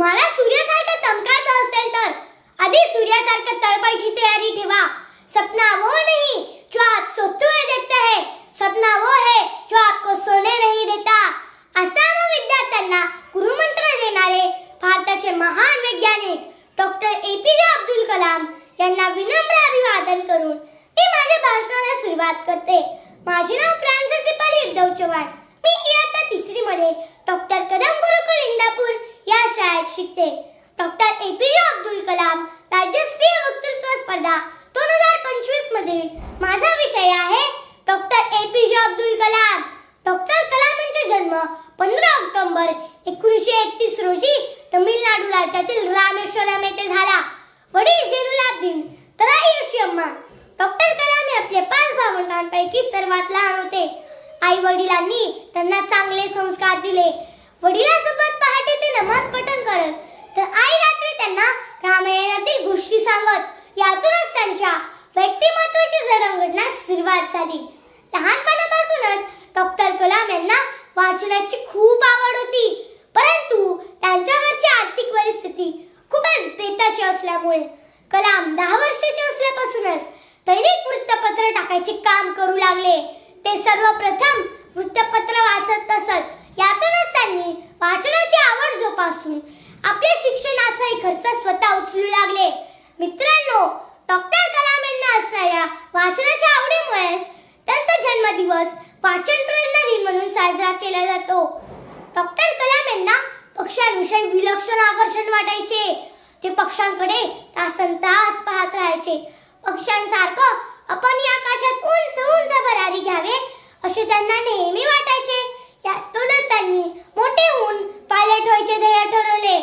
तुम्हाला सूर्यासारखं चमकायचं असेल तर आधी सूर्यासारखं तळपायची तयारी ठेवा. सपना वो नहीं जो आप सोचते हुए देखते हैं. सपना वो है जो आपको सोने नहीं देता. असा असावं विद्यार्थ्यांना गुरुमंत्र देणारे भारताचे महान वैज्ञानिक डॉक्टर ए पी जे अब्दुल कलाम यांना विनम्र अभिवादन करून मी माझ्या भाषणाला सुरुवात करते. माझे नाव प्रांजल दीपाली उद्धव चव्हाण मी इयत्ता तिसरी मध्ये डॉक्टर कदम गुरुकुल इंदापूर या शाळेत शिकते डॉक्टर ए पी जे अब्दुल कलाम राज्यस्तरीय वक्तृत्व स्पर्धा दोन हजार पंचवीस मधील माझा विषय आहे डॉक्टर ए पी जे अब्दुल कलाम डॉक्टर कलाम यांचा जन्म पंधरा ऑक्टोबर एकोणीसशे एकतीस रोजी तमिळनाडू राज्यातील रामेश्वरम येथे झाला. वडील जेनुलाब्दीन तर आई अशी अम्मा. डॉक्टर कलाम हे आपले पाच भावंडांपैकी सर्वात लहान होते. आई वडिलांनी त्यांना चांगले संस्कार दिले. वडिलांसोबत पहाटे ते नमाज पठण करत तर आई रात्री त्यांना रामायणातील गोष्टी सांगत. यातूनच त्यांच्या व्यक्तिमत्वाची जडणघडण्यास सुरुवात झाली. लहानपणापासूनच डॉक्टर कलाम यांना वाचनाची खूप आवड होती. परंतु त्यांच्या घरची आर्थिक परिस्थिती खूपच बेताची असल्यामुळे कलाम दहा वर्षाचे असल्यापासूनच दैनिक वृत्तपत्र टाकायचे काम करू लागले. ते सर्वप्रथम वृत्तपत्र वाचत असत. यातूनच त्यांनी वाचनाची आवड जोपासून आपल्या शिक्षणाचाही खर्च स्वतः उचलू लागले. मित्रांनो डॉक्टर कलाम यांना असणाऱ्या वाचनाच्या आवडीमुळेच त्यांचा जन्मदिवस वाचन प्रेरणा दिन म्हणून साजरा केला जातो. डॉक्टर त्यांना पक्ष्यांविषयी विलक्षण आकर्षण वाटायचे. ते पक्ष्यांकडे तासन तास पाहत राहायचे. पक्ष्यांसारखं आपण या आकाशात उंच उंच भरारी घ्यावे असे त्यांना नेहमी वाटायचे. यातूनच त्यांनी मोठे होऊन पायलट व्हायचे ध्येय ठरवले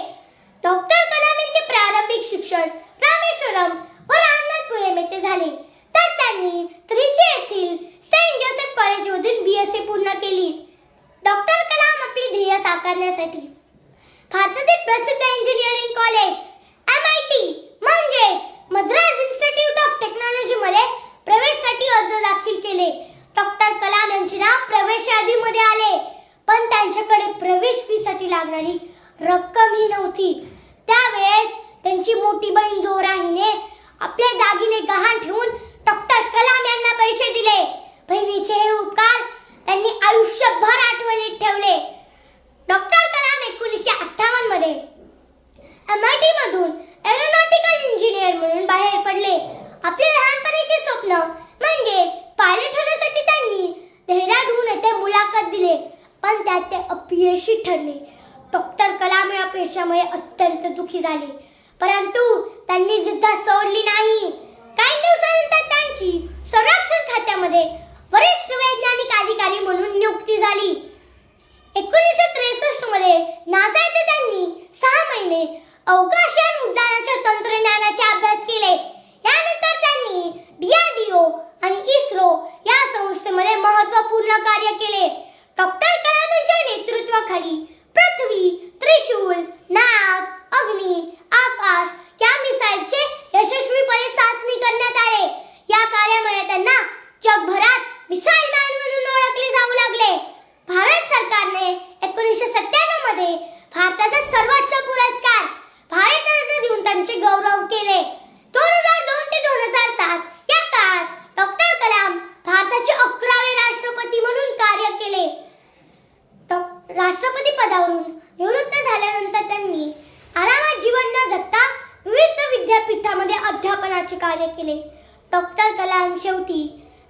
डॉक्टर कलाम यांचे प्रारंभिक शिक्षण रामेश्वरम व रामनाथपुरम येथे झाले तर त्यांनी त्रिची येथील सेंट जोसेफ कॉलेजमधून बी एस सी पूर्ण केली डॉक्टर कलाम आपली ध्येय साकारण्यासाठी भारतातील प्रसिद्ध engineering college M I T म्हणजेच मद्रास इन्स्टिट्यूट ऑफ टेक्नॉलॉजीमध्ये प्रवेशसाठी प्रवेशासाठी अर्ज दाखल केले. डॉक्टर कलाम यांचे नाव प्रवेश यादीमध्ये आले. पण त्यांच्याकडे प्रवेश फीसाठी लागणारी रक्कम ही नव्हती. त्यावेळेस त्यांची मोठी बहीण जोरा हिने आपले दागिने गहाण ठेवून डॉक्टर कलाम यांना पैसे दिले बहिणीचे हे उपकार त्यांनी आयुष्यभर आठवणीत ठेवले डॉक्टर कलाम एकोणीसशे अठ्ठावन्नमध्ये एम आय टी मधून एरोनॉटिकल इंजिनियर म्हणून बाहेर पडले आपले लहानपणीचे स्वप्न. म्हणजेच पायलट होण्यासाठी त्यांनी देहराडून येथे मुलाखत दिले. पण त्यात ते अपयशी ठरले. डॉक्टर कलाम या पेशामुळे अत्यंत दुखी झाले. परंतु त्यांनी जिद्द सोडली नाही. काही दिवसानंतर त्यांची संरक्षण खात्यामध्ये वरिष्ठ वैज्ञानिक अधिकारी म्हणून नियुक्ती झाली. एकोणीसशे त्रेसष्टमध्ये नासा येथे त्यांनी सहा महिने अवकाशयान महत्त्वपूर्ण कार्य केले. डॉक्टर कलाम यांच्या नेतृत्वाखाली पृथ्वी त्रिशूल नाग अग्नी आकाश या मिसाईलचे यशस्वीपणे चाचणी करण्यात आले या कार्यामुळे त्यांना जगभरात मिसाईल मॅन म्हणून ओळखले जाऊ लागले भारत सरकारने एकोणीसशे सत्त्याण्णवमध्ये भारताचा सर्वोच्च पुरस्कार भारतरत्न देऊन त्यांचे गौरव केले दोन हजार दोन ते दोन हजार सात या काळात डॉक्टर कलाम भारताचे अकरावे राष्ट्रपती म्हणून कार्य केले डॉ- राष्ट्रपती पदावरून निवृत्त झाल्यानंतर त्यांनी आरामात जीवन न जगता विविध विद्यापीठामध्ये अध्यापनाचे कार्य केले. डॉक्टर कलाम शेवटी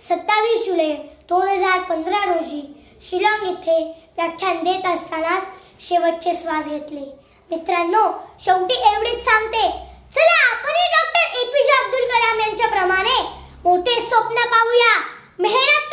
सत्तावीस जुलै दोन हजार पंधरा रोजी शिलाँग येथे व्याख्यान देत असतानाच शेवटचे श्वास घेतले. मित्रांनो शेवटी एवढेच सांगते. चला आपणही डॉक्टर ए पी जे अब्दुल कलाम यांच्याप्रमाणे मोठे स्वप्न पाहूया. मेहनत